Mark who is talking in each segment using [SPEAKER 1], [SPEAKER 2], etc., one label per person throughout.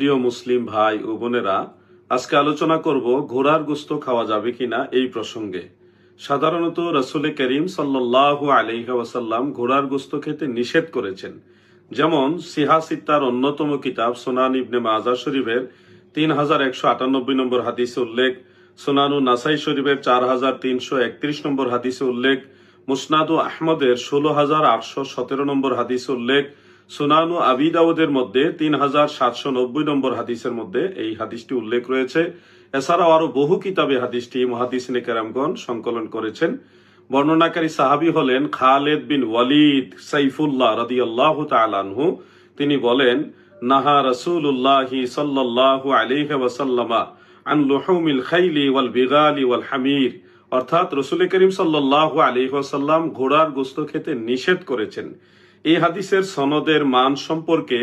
[SPEAKER 1] প্রিয় মুসলিম ভাই ও বোনেরা, আজকে আলোচনা করব ঘোড়ার গোস্ত খাওয়া যাবে কিনা এই প্রসঙ্গে। সাধারণত রসুলে করিম সাল্লাহ আলহাসাল্লাম ঘোড়ার গোস্ত খেতে নিষেধ করেছেন। যেমন সিহাসিত্তার অন্যতম কিতাব সোনান ইবনে মাজা শরীফের তিন হাজার একশো আটানব্বই নম্বর হাদিসে উল্লেখ, সোনানু নাসাই শরীফের চার হাজার তিনশো একত্রিশ নম্বর হাদিসে উল্লেখ, মুসনাদু আহমদের ষোলো হাজার আটশো সতেরো নম্বর হাদিসে উল্লেখ সুনানু আবি দাউদের মধ্যে তিন হাজার সাতশো নব্বই নম্বর হাদিসের মধ্যে এই হাদিসটি উল্লেখ রয়েছে। এছাড়াও আরও বহু কিতাবে হাদিসটি মহাদিসিনে কেরামগণ সংকলন করেছেন। বর্ণনাকারী সাহাবি হলেন খালেদ বিন ওয়ালিদ সাইফুল্লাহ রাদি আল্লাহ তালানহু তিনি বলেন, নাহা রসুল্লাহি সাল্লাহ আলিহ ওয়াসাল্লামা আন লুহুমিল খাইলি ওয়াল বিগালি ওয়াল হামির। অর্থাৎ রসুল করিম সাল্লাহ আলিহ ঘোড়ার গোস্ত খেতে নিষেধ করেছেন। এই হাদিসের সনদের মান সম্পর্কে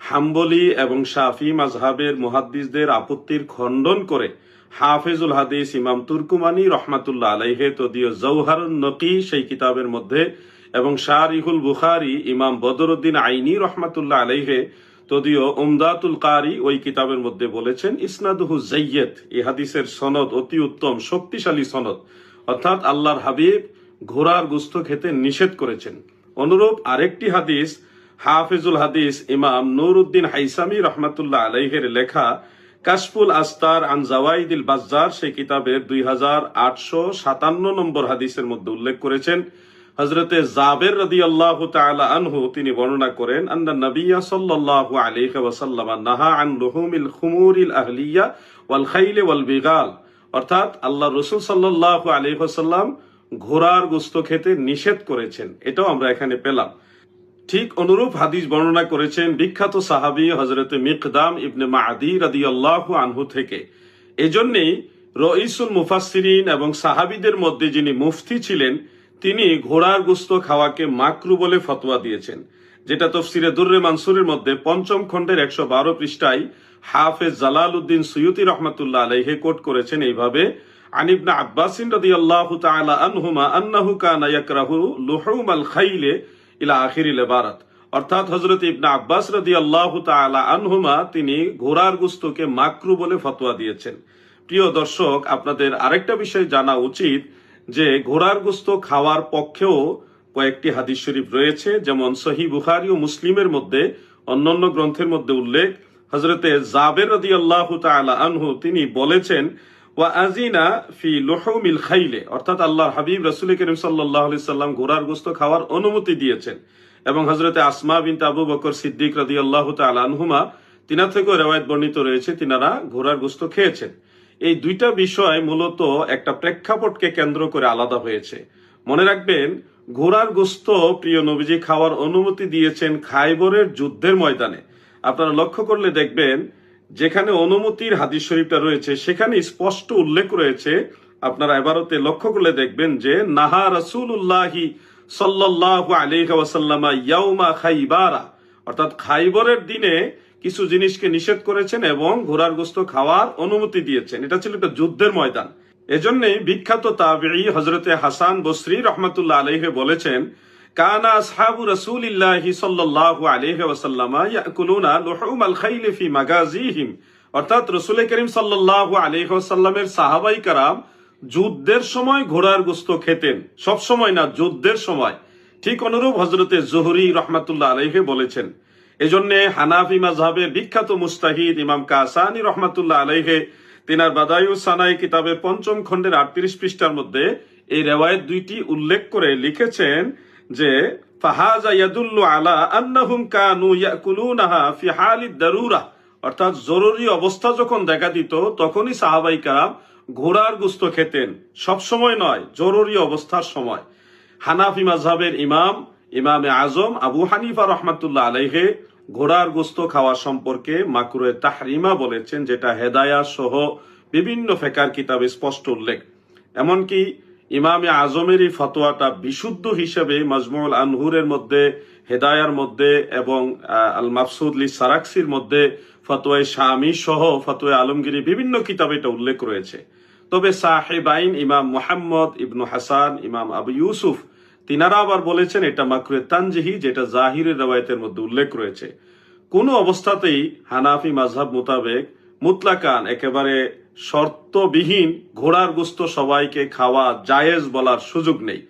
[SPEAKER 1] হাম্বলি এবং শাফি মাজহাবের মুহাদ্দিসদের আপত্তির খণ্ডন করে হাফেজুল হাদিস ইমাম তুর্কুমানি রহমাতুল্লাহ আলাইহে তদীয় জৌহার নকি সেই কিতাবের মধ্যে এবং শারিহুল বুখারি ইমাম বদরুদ্দিন আইনি রহমাতুল্লাহ আলাইহে তদীয় উমদাতুল কারি ওই কিতাবের মধ্যে বলেছেন, ইসনাদুহু জৈয়দ এই হাদিসের সনদ অতি উত্তম, শক্তিশালী সনদ। অর্থাৎ আল্লাহর হাবিব ঘোড়ার গুস্ত খেতে নিষেধ করেছেন। অনুরূপ আরেকটি হাদিস, হাফিজুল হাদিস ইমাম নুরউদ্দিন হাইসামি রহমাতুল্লাহ আলাইহের লেখা, কাশফুল আস্তার আন জাওয়াইদিল বাজ্জার, সেই কিতাবের দুই হাজার আটশো সাতান্ন নম্বর হাদিসের মধ্যে উল্লেখ করেছেন। হজরতে জাবের রদি আল্লাহ আনহু, তিনি বর্ণনা করেন, আন্না নবিয়া সাল্লাল্লাহু আলাইহি ওয়াসাল্লাম নাহা আন লুহুমিল খুমুরিল আহলিয়া ওয়াল খাইলে ওয়াল বিগাল। অর্থাৎ আল্লাহ রসুল আলাইহি ওয়াসাল্লাম ঘোড়ার গোস্ত খেতে নিষেধ করেছেন, এটাও আমরা এখানে পেলাম। ঠিক অনুরূপ হাদিস বর্ণনা করেছেন বিখ্যাত সাহাবি হজরত মিকদাম ইবনে মাহাদি রাদি আল্লাহ আনহু থেকে। এজন্যেই রইসুল মুফাসিরিন এবং সাহাবিদের মধ্যে যিনি মুফতি ছিলেন, তিনি ঘোড়ার গুস্ত খাওয়াকে মাকরু বলে ফতোয়া দিয়েছেন, যেটা তফসিরে দুর্রে মানসুরের মধ্যে পঞ্চম খণ্ডের একশো বারো পৃষ্ঠায় হাফেজ জালাল উদ্দিন সৈয়দি রহমতুল্লাহ আলাইহে কোট করেছেন এইভাবে আনিবনা আব্বাসিন রদি আল্লাহ তালা আনহুমা আন্নাহু কানা ইয়াকরাহু লুহুম আল খাইলে ইলা আখিরিল বারাত অর্থাৎ হজরত ইবনা আব্বাস আল্লাহ আনহুমা তিনি ঘোড়ার গুস্তকে মাকরু বলে ফতোয়া দিয়েছেন। প্রিয় দর্শক, আপনাদের আরেকটা বিষয় জানা উচিত যে ঘোড়ার গুস্ত খাওয়ার পক্ষেও কয়েকটি হাদিস শরীফ রয়েছে, যেমন সহি বুখারি ও মুসলিমের মধ্যে অন্যান্য গ্রন্থের মধ্যে উল্লেখ। হজরতে জাবের রদি আল্লাহ আনহু তিনি বলেছেন ওয়া আজিনা ফি লুহুমিল খাইলে, অর্থাৎ আল্লাহর হাবিব রাসূল করিম আলাইহি সাল্লাম ঘোড়ার গোশত খাওয়ার অনুমতি দিয়েছেন। এবং হযরতে আসমা বিনতে আবু বকর সিদ্দিক রাদিয়াল্লাহু তাআলা আনহুমা তিনা থেকেও রেওয়ায়েত বর্ণিত রয়েছে, তিনারা ঘোড়ার গোশত খেয়েছেন। এই দুইটা বিষয় মূলত একটা প্রেক্ষাপটকে কেন্দ্র করে আলাদা হয়েছে। মনে রাখবেন, ঘোড়ার গোস্ত প্রিয় নবীজি খাওয়ার অনুমতি দিয়েছেন খাইবরের যুদ্ধের ময়দানে। আপনারা লক্ষ্য করলে দেখবেন যেখানে অনুমতির হাদিস শরীফটা রয়েছে, সেখানে স্পষ্ট উল্লেখ রয়েছে। আপনারা এবারতে লক্ষ্য করলে দেখবেন যে, নাহা আলিহাসাল্লামা ইয়াউমা খাইবারা। অর্থাৎ খাইবরের দিনে কিছু জিনিসকে নিষেধ করেছেন এবং ঘোড়ার গোস্ত খাওয়ার অনুমতি দিয়েছেন। এটা ছিল একটা যুদ্ধের ময়দান। এজন্যই বিখ্যাত তাবি হজরতে হাসান বসরি রহমতুল্লাহ আলহে বলেছেন কানা আসহাবু রাসূলিল্লাহি সাল্লাল্লাহু আলাইহি ইয়াকুলুনা লুহুম আল খাইল ফি মাগাজিহিম অর্থাৎ সাল্লাল্লাহু আলাইহি সাহাবাই কারাম যুদ্ধের সময় ঘোড়ার গোস্ত খেতেন। সব সময় না, যুদ্ধের সময়। ঠিক অনুরূপ হজরতে জহুরি রহমাতুল্লাহ আলাইহে বলেছেন। এজন্য হানাফি মাযহাবের বিখ্যাত মুস্তাহিদ ইমাম কাসানি রহমাতুল্লাহ আলাইহে তিনার বাদায়ু সানাই কিতাবের পঞ্চম খণ্ডের আটত্রিশ পৃষ্ঠার মধ্যে এই রেওয়ায়ত দুইটি উল্লেখ করে লিখেছেন যে, ফাহাজা ইয়াদুল্লু আলা আন্নাহুম কানু ইয়াকুলুনাহা ফি হালিদ দারুরা। অর্থাৎ জরুরি অবস্থা যখন দেখা দিত, তখনই সাহাবাই কারাম ঘোড়ার গুস্ত খেতেন। সব সময় নয়, জরুরি অবস্থার সময়। হানাফি মাযহাবের ইমাম, ইমামে আজম, আবু হানিফা রহমাতুল্লাহ আলাইহে ঘোড়ার গোস্ত খাওয়া সম্পর্কে মাকুরে তাহরিমা বলেছেন, যেটা হেদায়া সহ বিভিন্ন ফেকার কিতাবে স্পষ্ট উল্লেখ। এমনকি ইমামে আজমের এই ফতোয়াটা বিশুদ্ধ হিসেবে মজমুল আনহুরের মধ্যে, হেদায়ার মধ্যে এবং আল মাফসুদলি সারাক্সির মধ্যে ফতোয়ায় শামি সহ ফতোয়া আলমগিরি বিভিন্ন কিতাবে এটা উল্লেখ রয়েছে। তবে সাহেবাইন ইমাম মোহাম্মদ ইবনু হাসান, ইমাম আবু ইউসুফ, তিনারা আবার বলেছেন এটা মাকরুয়ে তানজিহি যেটা জাহিরের রবায়তের মধ্যে উল্লেখ রয়েছে। কোনো অবস্থাতেই হানাফি মাঝহাব মোতাবেক মুতলাকান, একেবারে শর্তবিহীন ঘোড়ার গুস্ত সবাইকে খাওয়া জায়েজ বলার সুযোগ নেই।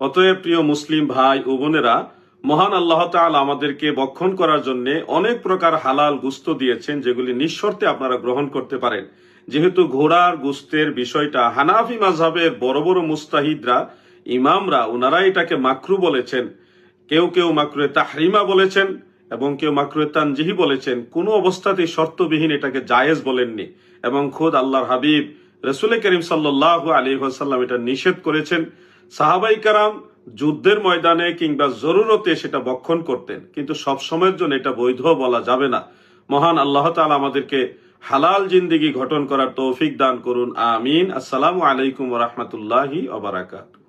[SPEAKER 1] অতএব প্রিয় মুসলিম ভাই ও বোনেরা, মহান আল্লাহ তাআলা আমাদেরকে বক্ষণ করার জন্য অনেক প্রকার হালাল গুস্ত দিয়েছেন যেগুলি নিঃশর্তে আপনারা গ্রহণ করতে পারেন। যেহেতু ঘোড়ার গুস্তের বিষয়টা হানাফি মাঝহাবের বড় বড় মুস্তাহিদরা, ইমামরা ওনারা এটাকে মাকরু বলেছেন। কেউ কেউ মাকরুয়ে তাহরিমা বলেছেন এবং কেউ মাকরুয়ে তানজিহি বলেছেন, কোনো অবস্থাতেই শর্তবিহীন এটাকে জায়েজ বলেননি। এবং খোদ আল্লাহর হাবিব, রসুল করিম সাল্লাহ আলী সাল্লাম এটা নিষেধ করেছেন। সাহাবাই কারাম যুদ্ধের ময়দানে কিংবা জরুরতে সেটা বক্ষণ করতেন। কিন্তু সব সময়ের জন্য এটা বৈধ বলা যাবে না। মহান আল্লাহ তাআলা আমাদেরকে হালাল জিন্দিগি গঠন করার তৌফিক দান করুন। আমিন। আসসালামু আলাইকুম রহমতুল্লাহি অবরাকাত